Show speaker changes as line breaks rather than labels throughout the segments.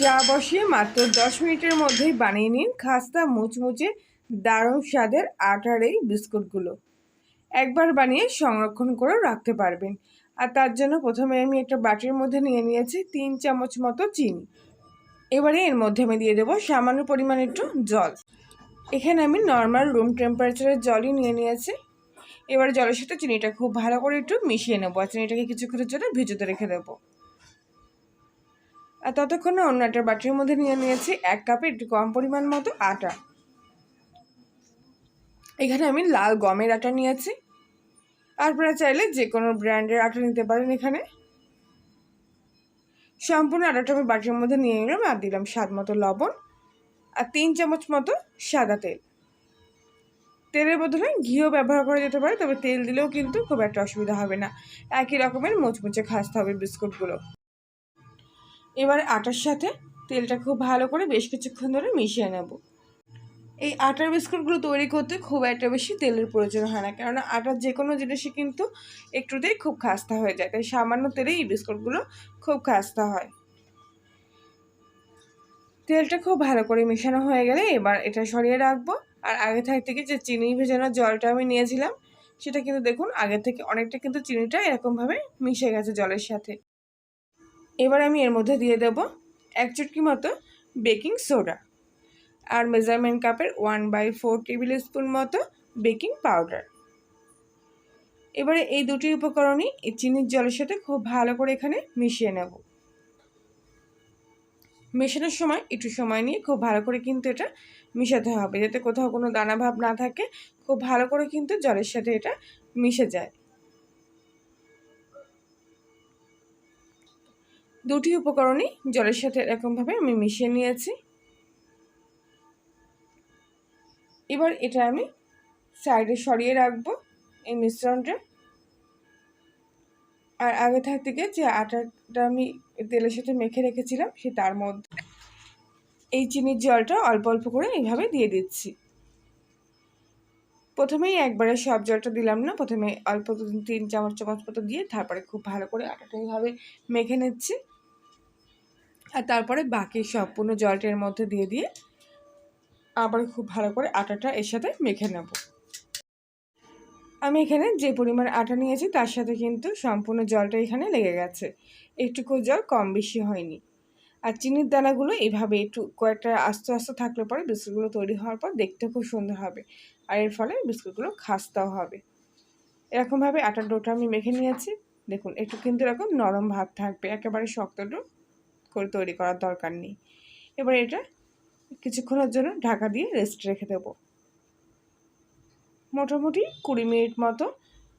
চা বসিয়ে মাত্র দশ মিনিটের মধ্যেই বানিয়ে নিন খাস্তা মুচমুচে দারুণ স্বাদের আটার এই বিস্কুটগুলো। একবার বানিয়ে সংরক্ষণ করে রাখতে পারবেন। আর তার জন্য প্রথমে আমি একটা বাটির মধ্যে নিয়ে নিয়েছি তিন চামচ মতো চিনি। এবারে এর মধ্যে আমি দিয়ে দেবো সামান্য পরিমাণ একটু জল। এখানে আমি নর্মাল রুম টেম্পারেচারের জলই নিয়ে নিয়েছি। এবার জলের সাথে চিনিটা খুব ভালো করে একটু মিশিয়ে নেব। আর চিনিটাকে কিছুক্ষণের জন্য ভিজুতে রেখে দেবো। আর ততক্ষণে অন্য একটা বাটির মধ্যে নিয়ে নিয়েছি এক কাপে একটু কম পরিমাণ মতো আটা। এখানে আমি লাল গমের আটা নিয়েছি। আপনারা চাইলে যে কোনো ব্র্যান্ডের আটা নিতে পারেন এখানে। সম্পূর্ণ আটাটা আমি বাটির মধ্যে নিয়ে নিলাম আর দিলাম স্বাদ মতো লবণ আর তিন চামচ মতো সাদা তেল। তেলের বদলে ঘিও ব্যবহার করা যেতে পারে, তবে তেল দিলেও কিন্তু খুব একটা অসুবিধা হবে না। একই রকমের মুচমুচে খাসতে হবে বিস্কুটগুলো। এবার আটার সাথে তেলটা খুব ভালো করে বেশ কিছুক্ষণ ধরে মিশিয়ে নেব। এই আটার বিস্কুটগুলো তৈরি করতে খুব একটা বেশি তেলের প্রয়োজন হয় না, কেননা আটার যে কোনো জিনিসই কিন্তু একটুতেই খুব খাস্তা হয়ে যায়, তাই সামান্য তেলেই এই বিস্কুটগুলো খুব খাস্তা হয়। তেলটা খুব ভালো করে মেশানো হয়ে গেলে এবার এটা সরিয়ে রাখব, আর আগে থাক থেকে যে চিনি ভেজানো জলটা আমি নিয়েছিলাম, সেটা কিন্তু দেখুন আগে থেকে অনেকটা কিন্তু চিনিটা এরকমভাবে মিশে গেছে জলের সাথে। এবার আমি এর মধ্যে দিয়ে দেব এক চুটকি মতো বেকিং সোডা আর মেজারমেন্ট কাপের one by four tablespoon মতো বেকিং পাউডার। এবারে এই দুটি উপকরণই এই চিনির জলের সাথে খুব ভালো করে এখানে মিশিয়ে নেব। মেশানোর সময় একটু সময় নিয়ে খুব ভালো করে কিন্তু এটা মিশাতে হবে, যাতে কোথাও কোনো দানা ভাব না থাকে, খুব ভালো করে কিন্তু জলের সাথে এটা মিশে যায়। দুটি উপকরণই জলের সাথে এরকমভাবে আমি মিশিয়ে নিয়েছি। এবার এটা আমি সাইডে সরিয়ে রাখব এই মিশ্রণটা। আর আগে থাক যে আটাটা আমি তেলের সাথে মেখে রেখেছিলাম, সে তার মধ্যে এই চিনির জলটা অল্প অল্প করে এইভাবে দিয়ে দিচ্ছি। প্রথমেই একবারে সব জলটা দিলাম না, প্রথমে অল্প তিন চামচ চামচ মতো দিয়ে তারপরে খুব ভালো করে আটাটা এইভাবে মেখে নিচ্ছি। আর তারপরে বাকি সম্পূর্ণ জলটার মধ্যে দিয়ে দিয়ে আবার খুব ভালো করে আটাটা এর সাথে মেখে নেব। আমি এখানে যে পরিমাণ আটা নিয়েছি তার সাথে কিন্তু সম্পূর্ণ জলটা এখানে লেগে গেছে। একটুকু জল কম বেশি হয়নি। আর চিনির দানাগুলো এইভাবে একটু কয়েকটা আস্তে আস্তে থাকলে পরে বিস্কুটগুলো তৈরি হওয়ার পর দেখতে খুব সুন্দর হবে। আর এর ফলে বিস্কুটগুলো খাস্তাও হবে। এরকমভাবে আটার ডোটা আমি মেখে নিয়েছি। দেখুন, একটু কিন্তু এরকম নরম ভাব থাকবে। একেবারে শক্ত ডো করে তৈরি করার দরকার নেই। এবার এটা কিছুক্ষণের জন্য ঢাকা দিয়ে রেস্ট রেখে দেব। মোটামুটি কুড়ি মিনিট মতো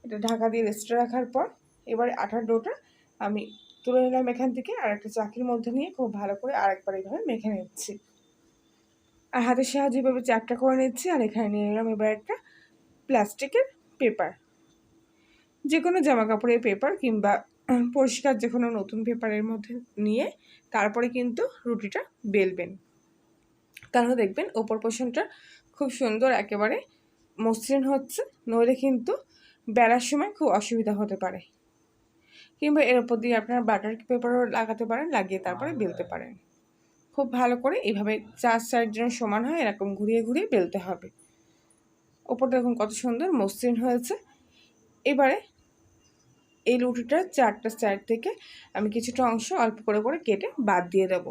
এটা ঢাকা দিয়ে রেস্টে রাখার পর এবার আটার ডোটা আমি তুলে নিলাম এখান থেকে আর একটা চাকির মধ্যে নিয়ে খুব ভালো করে আরেকবার এইভাবে মেখে নিচ্ছি। আর হাতের সাহায্যে এভাবে চাকটা করে নিচ্ছি আর এখানে নিয়ে নিলাম এবার একটা প্লাস্টিকের পেপার যে কোনো জামা কাপড়ের পেপার কিংবা পরিষ্কার যে কোনো নতুন পেপারের মধ্যে নিয়ে তারপরে কিন্তু রুটিটা বেলবেন। তাহলে দেখবেন ওপর পোষণটা খুব সুন্দর একেবারে মসৃণ হচ্ছে নইলে কিন্তু বেলার সময় খুব অসুবিধা হতে পারে। কিংবা এর ওপর দিয়ে আপনার বাটার পেপারও লাগাতে পারেন লাগিয়ে তারপরে বেলতে পারেন। খুব ভালো করে এইভাবে চার সাইড যেন সমান হয় এরকম ঘুরিয়ে ঘুরিয়ে বেলতে হবে। ওপর দেখুন কত সুন্দর মসৃণ হয়েছে। এবারে এই রুটিটার চারটা সাইড থেকে আমি কিছুটা অংশ অল্প করে করে কেটে বাদ দিয়ে দেব।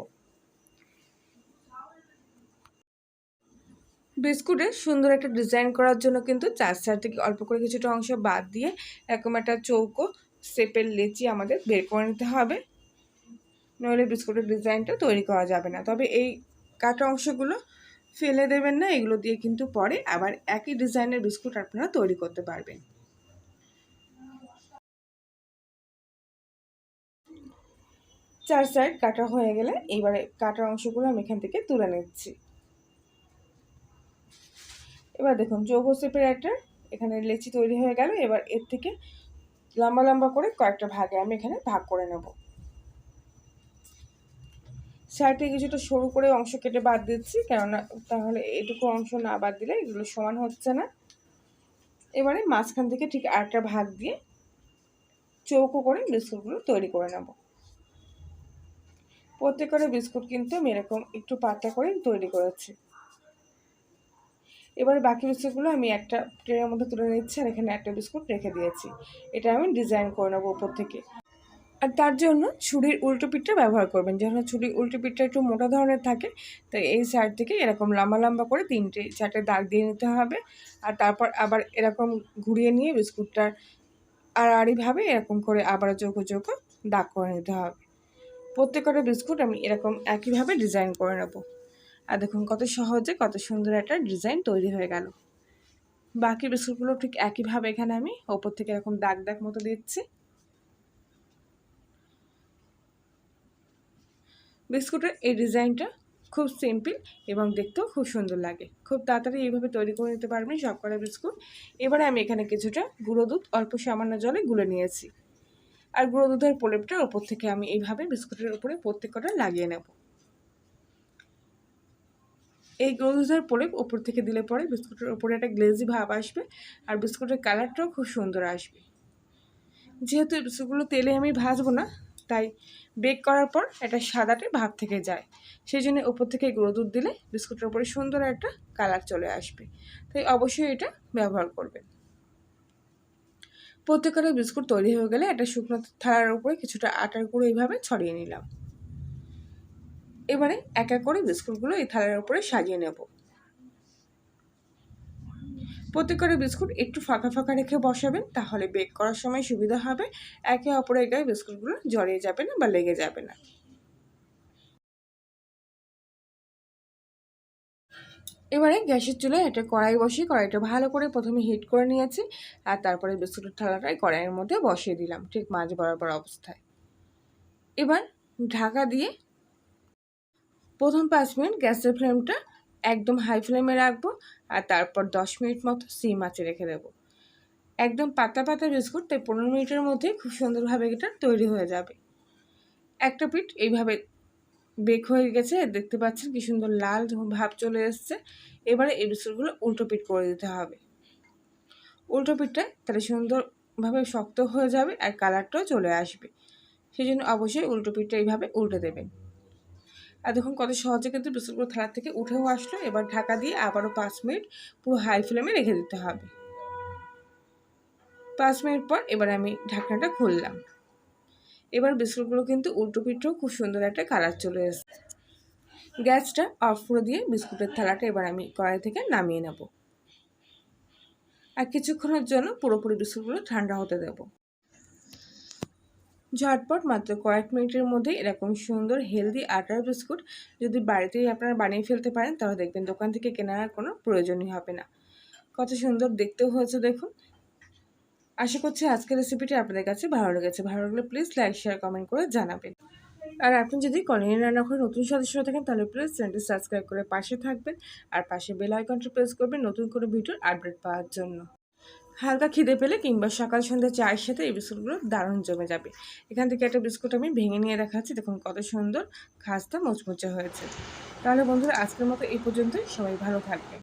বিস্কুটে সুন্দর একটা ডিজাইন করার জন্য কিন্তু চার সাইড থেকে অল্প করে কিছুটা অংশ বাদ দিয়ে এরকম একটা চৌকো শেপের লেচি আমাদের বের করে নিতে হবে। নইলে বিস্কুটের ডিজাইনটা তৈরি করা যাবে না। তবে এই কাটা অংশগুলো ফেলে দেবেন না, এগুলো দিয়ে কিন্তু পরে আবার একই ডিজাইনের বিস্কুট আপনারা তৈরি করতে পারবেন। চার সাইড কাটা হয়ে গেলে এইবারে কাটার অংশগুলো আমি এখান থেকে তুলে নিচ্ছি। এবার দেখুন চৌকো শেপের একটা এখানে লেচি তৈরি হয়ে গেল। এবার এর থেকে লম্বা লম্বা করে কয়েকটা ভাগে আমি এখানে ভাগ করে নেব। সাইডে কিছুটা সরু করে অংশ কেটে বাদ দিচ্ছি, কেননা তাহলে এটুকু অংশ না বাদ দিলে এগুলো সমান হচ্ছে না। এবারে মাঝখান থেকে ঠিক আরেকটা ভাগ দিয়ে চৌকো করে বিস্কুটগুলো তৈরি করে নেব। প্রত্যেকটা বিস্কুট কিন্তু আমি এরকম একটু পাতলা করে তৈরি করেছি। এবারে বাকি বিস্কুটগুলো আমি একটা ট্রেনের মধ্যে তুলে নিচ্ছি আর এখানে একটা বিস্কুট রেখে দিয়েছি। এটা আমি ডিজাইন করে নেব উপর থেকে। আর তার জন্য ছুরির উল্টো পিঠটা ব্যবহার করবেন। যেন ছুরির উল্টো পিঠটা একটু মোটা ধরনের থাকে, তো এই সাইড থেকে এরকম লম্বা লম্বা করে তিনটে, চারটে দাগ দিয়ে নিতে হবে। আর তারপর আবার এরকম ঘুরিয়ে নিয়ে বিস্কুটটার আড়াআড়িভাবে এরকম করে আবার চৌকো চৌকো দাগ করে নিতে হবে। প্রত্যেকটা বিস্কুট আমি এরকম একইভাবে ডিজাইন করে নেব। আর দেখুন কত সহজে কত সুন্দর একটা ডিজাইন তৈরি হয়ে গেল। বাকি বিস্কুটগুলো ঠিক একইভাবে এখানে আমি ওপর থেকে এরকম দাগ দাগ মতো দিচ্ছি। বিস্কুটের এই ডিজাইনটা খুব সিম্পল এবং দেখতেও খুব সুন্দর লাগে। খুব তাড়াতাড়ি এইভাবে তৈরি করে নিতে পারবেন সব কটা বিস্কুট। এবারে আমি এখানে কিছুটা গুঁড়ো দুধ, অল্প সামান্য জলে গুলে নিয়েছি। আর গুঁড়ো দুধের প্রলেপটা ওপর থেকে আমি এইভাবে বিস্কুটের উপরে প্রত্যেকটা লাগিয়ে নেব। এই গুঁড়ো দুধের প্রলেপ ওপর থেকে দিলে পরে বিস্কুটের উপরে একটা গ্লেজি ভাব আসবে আর বিস্কুটের কালারটাও খুব সুন্দর আসবে। যেহেতু বিস্কুটগুলো তেলে আমি ভাজবো না, তাই বেক করার পর এটা সাদাটে ভাব থেকে যায়। সেই জন্য উপর থেকে গুঁড়ো দুধ দিলে বিস্কুটের উপরে সুন্দর একটা কালার চলে আসবে। তাই অবশ্যই এটা ব্যবহার করবেন। প্রত্যেকটা বিস্কুট তৈরি হয়ে গেলে একটা শুকনো থালার উপরে কিছুটা আটার গুঁড়ো এইভাবে ছড়িয়ে নিলাম। এবারে এক এক করে বিস্কুটগুলো এই থালার উপরে সাজিয়ে নেব। প্রত্যেকটা বিস্কুট একটু ফাঁকা ফাঁকা রেখে বসাবেন, তাহলে বেক করার সময় সুবিধা হবে। একে অপরের গায়ে বিস্কুটগুলো জড়িয়ে যাবে না বা লেগে যাবে না। এবারে গ্যাসের চুলায় একটা কড়াই বসিয়ে কড়াইটা ভালো করে প্রথমে হিট করে নিয়েছি আর তারপরে বিস্কুটের থালাটাই কড়াইয়ের মধ্যে বসিয়ে দিলাম, ঠিক মাঝ বরাবর অবস্থায়। এবার ঢাকা দিয়ে প্রথম পাঁচ মিনিট গ্যাসের ফ্লেমটা একদম হাই ফ্লেমে রাখব আর তারপর দশ মিনিট মতো সিম আঁচে রেখে দেবো। একদম পাতা পাতা বিস্কুট তাই পনেরো মিনিটের মধ্যে খুব সুন্দরভাবে এটা তৈরি হয়ে যাবে। একটা পিঠ এইভাবে বেক হয়ে গেছে, দেখতে পাচ্ছেন কি সুন্দর লাল ভাব চলে এসছে। এবারে এই বিস্কুটগুলো উল্টো পিঠ করে দিতে হবে। উল্টো পিঠটা তাহলে সুন্দরভাবে শক্ত হয়ে যাবে আর কালারটাও চলে আসবে। সেই জন্য অবশ্যই উল্টো পিঠটা এইভাবে উল্টে দেবেন। আর দেখুন কত সহজে কিন্তু বিস্কুটগুলো থালার থেকে উঠেও আসলো। এবার ঢাকা দিয়ে আবারও পাঁচ মিনিট পুরো হাই ফ্লেমে রেখে দিতে হবে। পাঁচ মিনিট পর এবার আমি ঢাকনাটা খুললাম। এবার বিস্কুটগুলো কিন্তু উল্টো পিঠেও খুব সুন্দর একটা কালার চলে এসেছে। গ্যাসটা অফ করে দিয়ে বিস্কুটের থালাটা এবার আমি কড়াই থেকে নামিয়ে নেব। আর কিছুক্ষণের জন্য পুরোপুরি বিস্কুটগুলো ঠান্ডা হতে দেব। ঝটপট মাত্র কয়েক মিনিটের মধ্যে এরকম সুন্দর হেলদি আটার বিস্কুট যদি বাড়িতেই আপনারা বানিয়ে ফেলতে পারেন, তাহলে দেখবেন দোকান থেকে কেনার কোনো প্রয়োজনই হবে না। কত সুন্দর দেখতেও হয়েছে, দেখুন। আশা করছি আজকের রেসিপিটি আপনাদের কাছে ভালো লেগেছে। ভালো লাগলে প্লিজ লাইক শেয়ার কমেন্ট করে জানাবেন। আর আপনি যদি কলিনী রান্নাঘরে নতুন সদস্য থাকেন, তাহলে প্লিজ চ্যানেলটি সাবস্ক্রাইব করে পাশে থাকবেন আর পাশে বেল আইকনটি প্রেস করবেন নতুন করে ভিডিওর আপডেট পাওয়ার জন্য। হালকা খিদে পেলে কিংবা সকাল সন্ধ্যা চায়ের সাথে এই বিস্কুটগুলো দারুণ জমে যাবে। এখান থেকে একটা বিস্কুট আমি ভেঙে নিয়ে দেখাচ্ছি। দেখুন কত সুন্দর, খাস্তা, মোচমোচে হয়েছে। তাহলে বন্ধুরা, আজকের মতো এই পর্যন্তই। সবাই ভালো থাকবে